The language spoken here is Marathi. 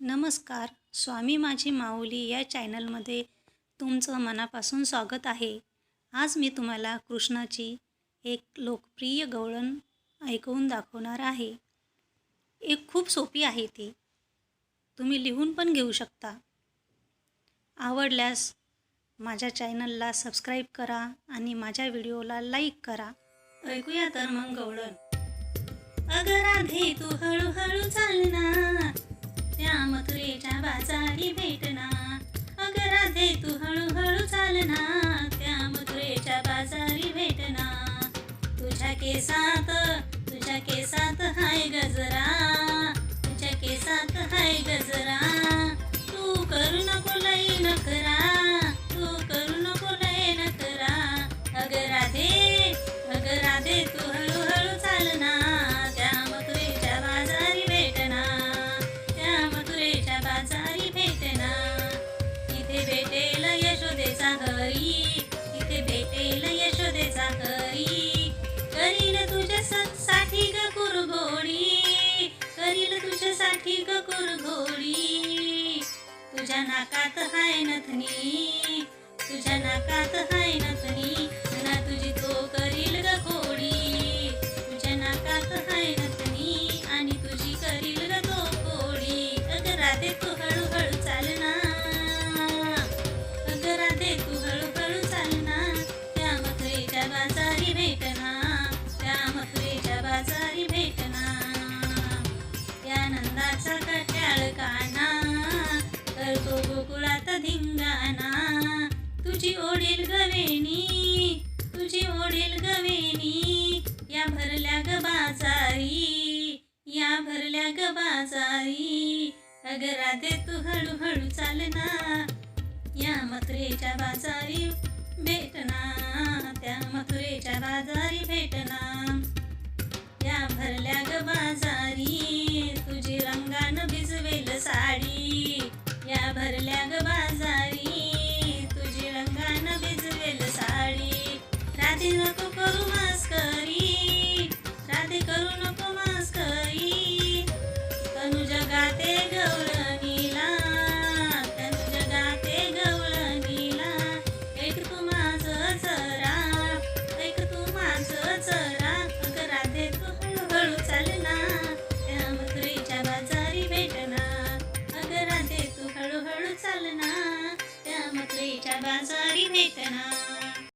नमस्कार स्वामी माझी माऊली या चॅनलमध्ये तुमचं मनापासून स्वागत आहे. आज मी तुम्हाला कृष्णाची एक लोकप्रिय गवळण ऐकवून दाखवणार आहे. एक खूप सोपी आहे ती. तुम्ही लिहून पण घेऊ शकता. आवडल्यास माझ्या चॅनलला सबस्क्राईब करा आणि माझ्या व्हिडिओला लाईक करा. ऐकूया तर मग गवळण. अगर आधी तू हळूहळू चालणार. राम मथुरेच्या बाजारी भेटना. अग राधे तू हळूहळू चालना त्या मथुरेच्या बाजारी भेटना. तुझ्या केसात तुझ्या केसात हाय गजरा. साठी ग कुरघोडी करील तुझ्यासाठी ग कुरघोडी तुझ्या नाकात हाय नथनी. तुझ्या नाकात गोकुळात धिंगाणा. तुझी ओढील गवेणी तुझी ओढील गवेणी या भरल्या ग बाजारी या भरल्या ग बाजारी अगं राधे तू हळूहळू चालना या मथुरेच्या बाजारी भेटना त्या मथुरेच्या बाजारी भेटना या भरल्या ग बाजारी स